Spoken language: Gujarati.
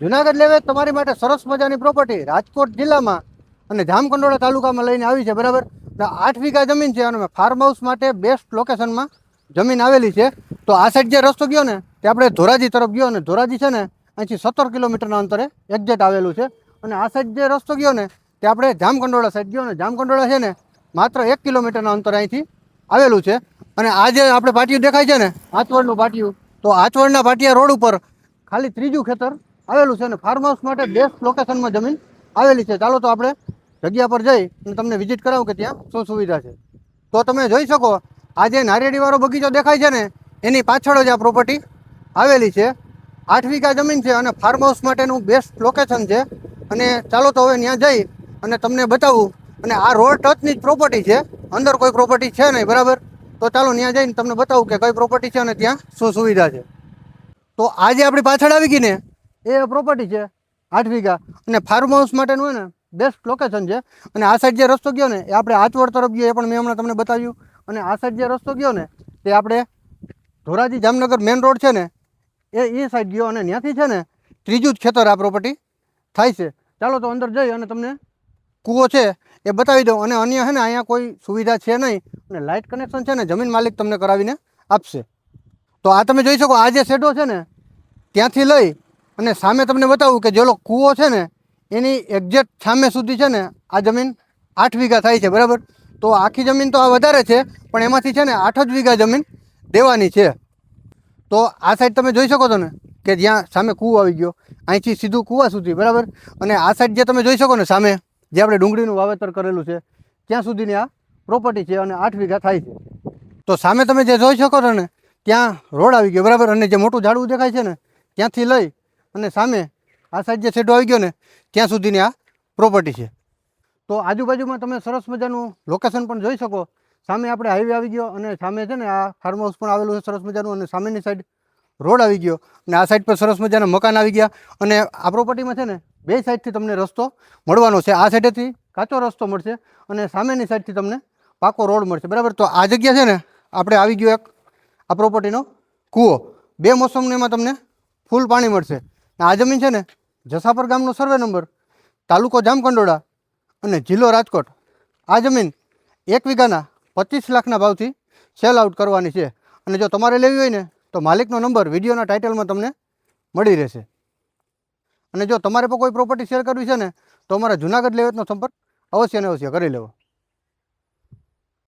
જુનાગઢ લેવે તમારી માટે સરસ મજાની પ્રોપર્ટી રાજકોટ જિલ્લામાં અને જામકંડોળા તાલુકામાં લઈને આવી છે, બરાબર? આઠ વીઘા જમીન છે અને ફાર્મ હાઉસ માટે બેસ્ટ લોકેશનમાં જમીન આવેલી છે. તો આ સાઈડ જે રસ્તો ગયો ને, તે આપણે ધોરાજી તરફ ગયો અને ધોરાજી છે ને, અહીંથી સત્તર કિલોમીટરના અંતરે એક્ઝેટ આવેલું છે. અને આ સાઈડ જે રસ્તો ગયો ને, તે આપણે જામકંડોળા સાઈડ ગયો ને જામકંડોળા છે ને, માત્ર એક કિલોમીટરના અંતરે અહીંથી આવેલું છે. અને આ જે આપણે પાટિયું દેખાય છે ને, આચવડનું પાટિયું, તો આચવડના પાટિયા રોડ ઉપર ખાલી ત્રીજું ખેતર આવેલું છે અને ફાર્મ હાઉસ માટે બેસ્ટ લોકેશનમાં જમીન આવેલી છે. ચાલો તો આપણે જગ્યા પર જઈ અને તમને વિઝિટ કરાવું કે ત્યાં શું સુવિધા છે. તો તમે જોઈ શકો, આ જે નારિયેળીવાળો બગીચો દેખાય છે ને, એની પાછળ જ આ પ્રોપર્ટી આવેલી છે. આઠ વીઘા જમીન છે અને ફાર્મ હાઉસ માટેનું બેસ્ટ લોકેશન છે. અને ચાલો તો હવે ત્યાં જઈ અને તમને બતાવું. અને આ રોડ ટચની જ પ્રોપર્ટી છે. અંદર કોઈ પ્રોપર્ટી છે નહીં, બરાબર? તો ચાલો ત્યાં જઈને તમને બતાવું કે કઈ પ્રોપર્ટી છે અને ત્યાં શું સુવિધા છે. તો આજે આપણી પાછળ આવી ગઈ ને એ પ્રોપર્ટી છે, આઠ વીઘા. અને ફાર્મ હાઉસ માટેનું હોય ને બેસ્ટ લોકેશન છે. અને આ સાઈડ જે રસ્તો ગયો ને, એ આપણે આચવડ તરફ ગયો, એ પણ મેં હમણાં તમને બતાવ્યું. અને આ સાઈડ જે રસ્તો ગયો ને, તે આપણે ધોરાજી જામનગર મેઇન રોડ છે ને, એ એ સાઈડ ગયો અને ત્યાંથી છે ને, ત્રીજું જ ખેતર આ પ્રોપર્ટી થાય છે. ચાલો તો અંદર જઈ અને તમને કૂવો છે, એ બતાવી દઉં. અને અન્ય છે ને, અહીંયા કોઈ સુવિધા છે નહીં. અને લાઇટ કનેક્શન છે ને, જમીન માલિક તમને કરાવીને આપશે. તો આ તમે જોઈ શકો, આ જે શેડો છે ને, ત્યાંથી લઈ અને સામે તમને બતાવું કે જેલો કૂવો છે ને, એની એક્ઝેક્ટ સામે સુધી છે ને, આ જમીન આઠ વીઘા થાય છે, બરાબર? તો આખી જમીન તો આ વધારે છે, પણ એમાંથી છે ને આઠ જ વીઘા જમીન દેવાની છે. તો આ સાઈડ તમે જોઈ શકો છો ને, કે જ્યાં સામે કૂવો આવી ગયો, અહીંથી સીધું કૂવા સુધી, બરાબર? અને આ સાઈડ જે તમે જોઈ શકો ને સામે, જે આપણે ડુંગળીનું વાવેતર કરેલું છે, ત્યાં સુધીની આ પ્રોપર્ટી છે અને આઠ વીઘા થાય છે. તો સામે તમે જે જોઈ શકો છો ને, ત્યાં રોડ આવી ગયો, બરાબર? અને જે મોટું ઝાડવું દેખાય છે ને, ત્યાંથી લઈ અને સામે આ સાઈડ જે છેડો આવી ગયો ને, ત્યાં સુધીની આ પ્રોપર્ટી છે. તો આજુબાજુમાં તમે સરસ મજાનું લોકેશન પણ જોઈ શકો. સામે આપણે હાઈવે આવી ગયો અને સામે છે ને આ ફાર્મ હાઉસ પણ આવેલું છે સરસ મજાનું અને સામેની સાઈડ રોડ આવી ગયો. અને આ સાઈડ પર સરસ મજાના મકાન આવી ગયા. અને આ પ્રોપર્ટીમાં છે ને બે સાઈડથી તમને રસ્તો મળવાનો છે. આ સાઈડેથી કાચો રસ્તો મળશે અને સામેની સાઈડથી તમને પાકો રોડ મળશે. બરાબર? તો આ જગ્યા છે ને આપણે આવી ગયો એક આ પ્રોપર્ટીનો કૂવો. બે મોસમમાં તમને ફૂલ પાણી મળશે. આ જમીન છે ને જસાપર ગામનો સર્વે નંબર તાલુકો જામકંડોળા અને જિલ્લો રાજકોટ. આ જમીન એક વીઘાના પચીસ લાખના ભાવથી સેલ આઉટ કરવાની છે. અને જો તમારે લેવી હોય ને, તો માલિકનો નંબર વિડીયોના ટાઇટલમાં તમને મળી રહેશે. અને જો તમારે પણ કોઈ પ્રોપર્ટી શેર કરવી છે ને, તો અમારા જુનાગઢ લેવેતનો સંપર્ક અવશ્ય ને અવશ્ય કરી લેવો.